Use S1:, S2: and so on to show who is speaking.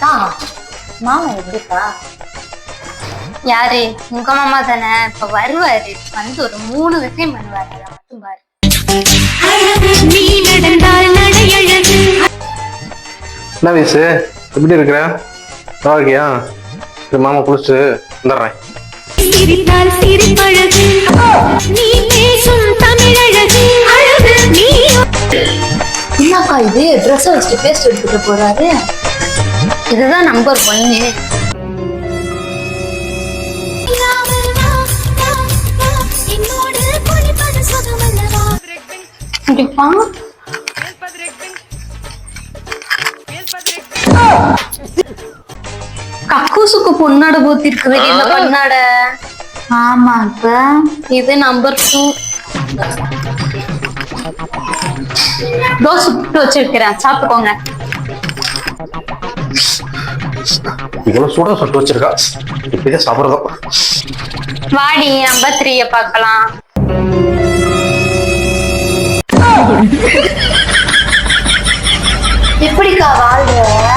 S1: அக்கா மாமா எப்படிக்கா
S2: யாரு? உங்க மாமா தானே? இப்ப வருவாரு. வந்து ஒரு மூணு விஷயம் பண்ணுவாரு. அதை மட்டும் பாரு.
S3: நீ நடந்தால் நடையழகு
S4: என்ன வயசு எப்படி இருக்கிற? நல்லா இருக்கியா? இது மாமா குளிச்சுட்டு வந்துடுறேன்.
S3: சிரித்தால் சிரிப்பழகு. நீ பேசும் தமிழழகு. அழகு நீ
S1: என்னக்கா இது? ட்ரெஸ் வச்சுட்டு பேஸ்ட் எடுத்துட்டு போறாரு.
S2: இதுதான் நம்பர் ஒன்னு கக்கூசுக்கு பொன்னாட பூத்தி இருக்குது இந்த பொன்னாட.
S1: ஆமாக்கா
S2: இது நம்பர் டூ தோசை சுட்டு வச்சிருக்கிறேன். சாப்பிட்டுக்கோங்க.
S4: இவ்வளவு சூடா சுட்டு வச்சிருக்கா? இப்படியே சாப்பிடுறோம்.
S2: வாடி நம்பர் த்ரீய பார்க்கலாம்.
S1: எப்படிக்கா வாழ்ற